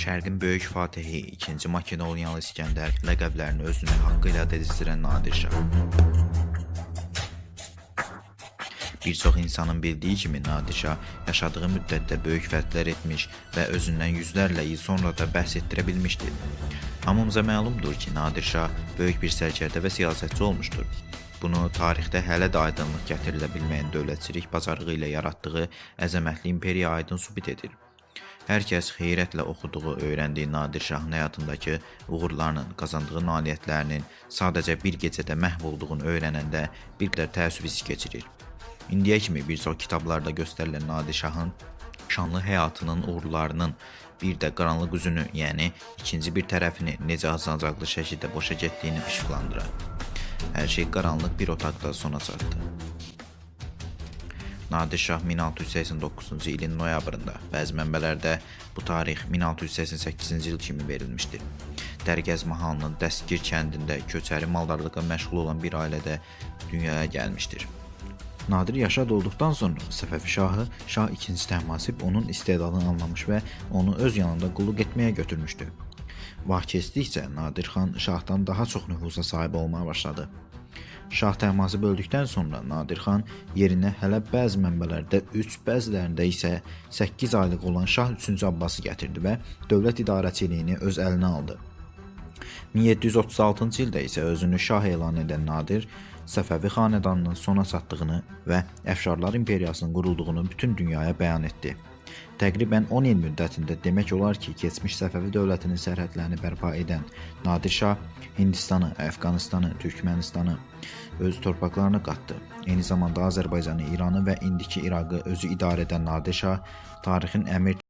Şərqin böyük fatihi 2-ci Makedoniyalı İskəndər ləqəblərini özünə haqqı ilə dedizdirən Nadir Şah. Bir çox insanın bildiyi kimi Nadir Şah yaşadığı müddətdə böyük fəthlər etmiş və özündən yüzlərlə il sonra da bəhs etdirə bilmişdir. Hamımıza məlumdur ki, Nadir Şah böyük bir sərkərdə və siyasətçi olmuşdur. Bunu tarixdə hələ də aydınlıq gətirilə bilməyən dövlətçilik bacarığı ilə yaratdığı əzəmətli imperiya aydın sübut edir. Hər kəs heyrətlə oxuduğu, öyrəndiyi Nadir Şahın həyatındakı uğurlarının, qazandığı nailiyyətlərinin sadəcə bir gecədə məhv olduğunu öyrənəndə bir qədər təəssüf hissi keçirir. İndiyə kimi bir çox kitablarda göstərilən Nadir Şahın şanlı həyatının uğurlarının bir də qaranlıq üzünü, yəni ikinci bir tərəfini necə azacaqlı şəkildə boşa getdiyini işıqlandırar. Hər şey qaranlıq bir otaqda sona çatdı. Nadir Şah 1689-cu ilin noyabrında, bəzi mənbələrdə bu tarix 1688-ci il kimi verilmişdir. Dərgəz mahalının Dəstgir kəndində köçəri maldarlıqla məşğul olan bir ailədə dünyaya gəlmişdir. Nadir yaşad olduqdan sonra Səfəvi şahı Şah II Təhmasib onun istedadını anlamış və onu öz yanında qulluq etməyə götürmüşdü. Vaxt keçdikcə Nadir xan şahdan daha çox nüfuza sahib olmağa başladı. Şah Təhmasib öldükdən sonra Nadir xan yerinə hələ bəzi mənbələrdə 3, bəzilərində isə 8 aylıq olan Şah 3-cü Abbası gətirdi və dövlət idarəçiliyini öz əlinə aldı. 1736-cı ildə isə özünü şah elan edən Nadir Səfəvi xanədanının sona çatdığını və Əfşarlar imperiyasının qurulduğunu bütün dünyaya bəyan etdi. Təqribən 10 il müddətində demək olar ki, keçmiş Səfəvi dövlətinin sərhədlərini bərpa edən Nadir Şah Hindistanı, Əfqanistanı, Türkmenistanı öz torpaqlarına qatdı. Eyni zamanda Azərbaycanı, İranı və indiki İraqı özü idarə edən Nadir Şah tarixin əmir